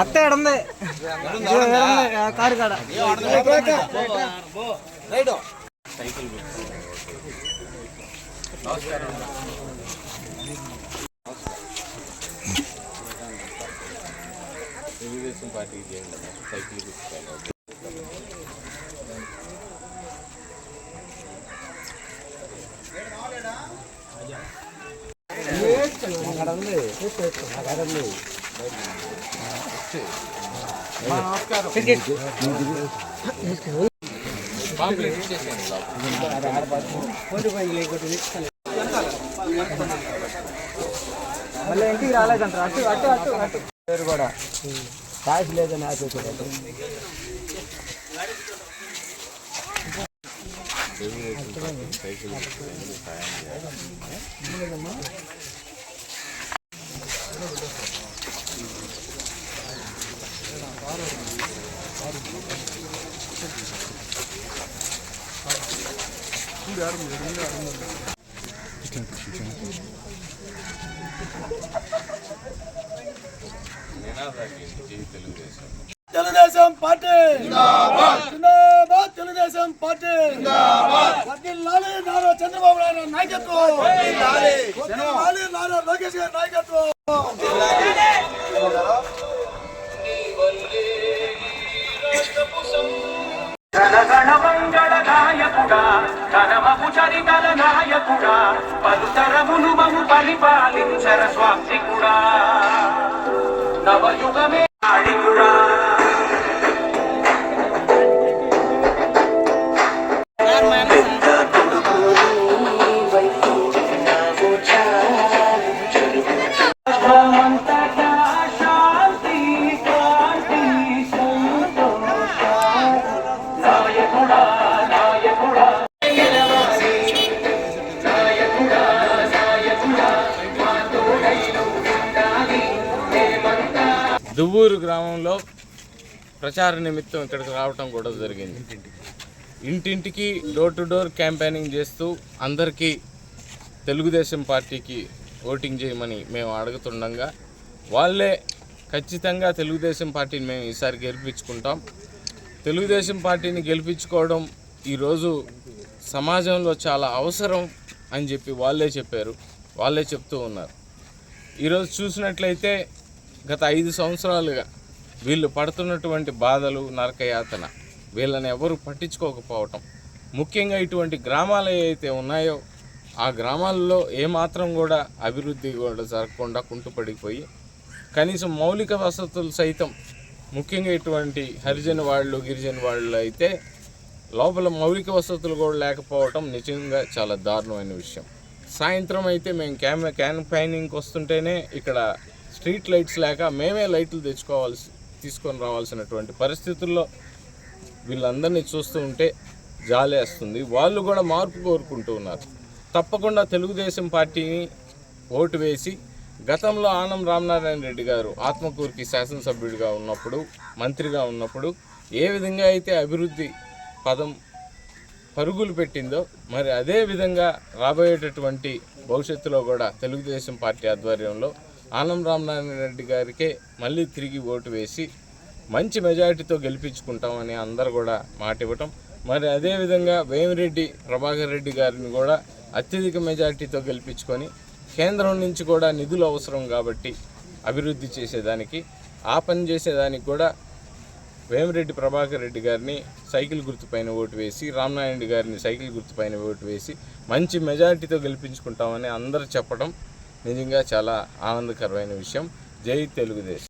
అత్త ఎడుంది కారు కాడ. తెలుగుదేశం పార్టీకి చేయండి. సైకిల్ అక్కడ ఉంది అక్కడ ఉంది మళ్ళీ ఇంటికి రాలేదంటారు అటు అటు అటు అటు. పేరు కూడా? కాసి లేదని ఆశించాడు సైకిల్ తెలుగుదేశం తెలుగుదేశం పార్టీ జిందాబాద్ తెలుగుదేశం పార్టీ వర్ధిల్లాలి నారా చంద్రబాబు నాయుడు నాయకత్వం. నారా లోకేష్ గారి నాయకత్వం. జనగణ మంగళ నాయకుడా ఘనమపు చరితల నాయకుడా పలుతరములు మము పరిపాలించర స్వామికుడా. నవయుగమే నాడికుడా దువ్వూరు గ్రామంలో ప్రచార నిమిత్తం ఇక్కడికి రావటం కూడా జరిగింది. ఇంటింటికి డోర్ టు డోర్ క్యాంపెయినింగ్ చేస్తూ అందరికీ తెలుగుదేశం పార్టీకి ఓటింగ్ చేయమని మేము అడుగుతుండగా వాళ్ళే ఖచ్చితంగా తెలుగుదేశం పార్టీని మేము ఈసారి గెలిపించుకుంటాం. తెలుగుదేశం పార్టీని గెలిపించుకోవడం ఈరోజు సమాజంలో చాలా అవసరం అని చెప్పి వాళ్ళే చెప్పారు. వాళ్ళే చెప్తూ ఉన్నారు. ఈరోజు చూసినట్లయితే గత ఐదు సంవత్సరాలుగా వీళ్ళు పడుతున్నటువంటి బాధలు నరకయాతన వీళ్ళని ఎవరు పట్టించుకోకపోవటం ముఖ్యంగా ఇటువంటి గ్రామాలు ఏవైతే ఉన్నాయో ఆ గ్రామాల్లో ఏమాత్రం కూడా అభివృద్ధి కూడా జరగకుండా కుంటుపడిపోయి కనీసం మౌలిక వసతులు సైతం ముఖ్యంగా ఇటువంటి హరిజన వాళ్ళు గిరిజన వాళ్ళు అయితే లోపల మౌలిక వసతులు కూడా లేకపోవటం నిజంగా చాలా దారుణమైన విషయం సాయంత్రం అయితే మేము క్యామ్ క్యాంపైనింగ్కి వస్తుంటేనే ఇక్కడ స్ట్రీట్ లైట్స్ లేక మేమే లైట్లు తెచ్చుకోవాల్సి తీసుకొని రావాల్సినటువంటి పరిస్థితుల్లో వీళ్ళందరినీ చూస్తూ ఉంటే జాలేస్తుంది వాళ్ళు కూడా మార్పు కోరుకుంటూ ఉన్నారు. తప్పకుండా తెలుగుదేశం పార్టీని ఓటు వేసి గతంలో ఆనం రామనారాయణ రెడ్డి గారు ఆత్మకూరుకి శాసనసభ్యుడిగా ఉన్నప్పుడు మంత్రిగా ఉన్నప్పుడు ఏ విధంగా అయితే అభివృద్ధి పదం పరుగులు పెట్టిందో మరి అదే విధంగా రాబోయేటటువంటి భవిష్యత్తులో కూడా తెలుగుదేశం పార్టీ ఆధ్వర్యంలో ఆనం రామనారాయణ రెడ్డి గారికే మళ్ళీ తిరిగి ఓటు వేసి మంచి మెజారిటీతో గెలిపించుకుంటామని అందరు కూడా మాట ఇవ్వటం. మరి అదేవిధంగా వేమిరెడ్డి ప్రభాకర్ రెడ్డి గారిని కూడా అత్యధిక మెజారిటీతో గెలిపించుకొని కేంద్రం నుంచి కూడా నిధులు అవసరం కాబట్టి అభివృద్ధి చేసేదానికి ఆ పని చేసేదానికి కూడా వేమిరెడ్డి ప్రభాకర్ రెడ్డి గారిని సైకిల్ గుర్తుపైన ఓటు వేసి రామనారాయణ గారిని సైకిల్ గుర్తుపైన ఓటు వేసి మంచి మెజారిటీతో గెలిపించుకుంటామని అందరూ చెప్పడం నిజంగా చాలా ఆనందకరమైన విషయం. జై తెలుగుదేశం.